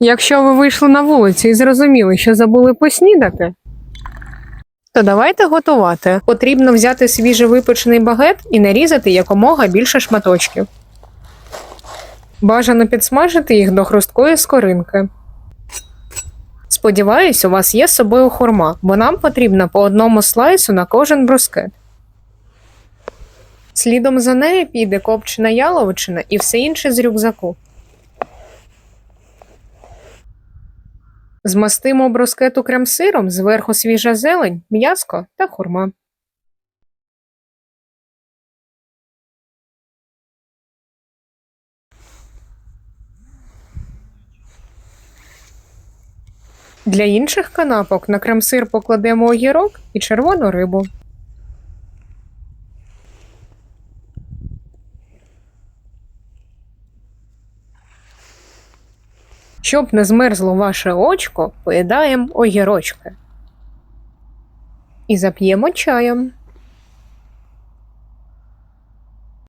Якщо ви вийшли на вулицю і зрозуміли, що забули поснідати, то давайте готувати. Потрібно взяти свіжевипечений багет і нарізати якомога більше шматочків. Бажано підсмажити їх до хрусткої скоринки. Сподіваюсь, у вас є з собою хурма, бо нам потрібно по одному слайсу на кожен брускет. Слідом за нею піде копчена яловичина і все інше з рюкзаку. Змастимо брускету крем-сиром, зверху свіжа зелень, м'яско та хурма. Для інших канапок на крем-сир покладемо огірок і червону рибу. Щоб не змерзло ваше очко, поїдаємо огірочки. І зап'ємо чаєм.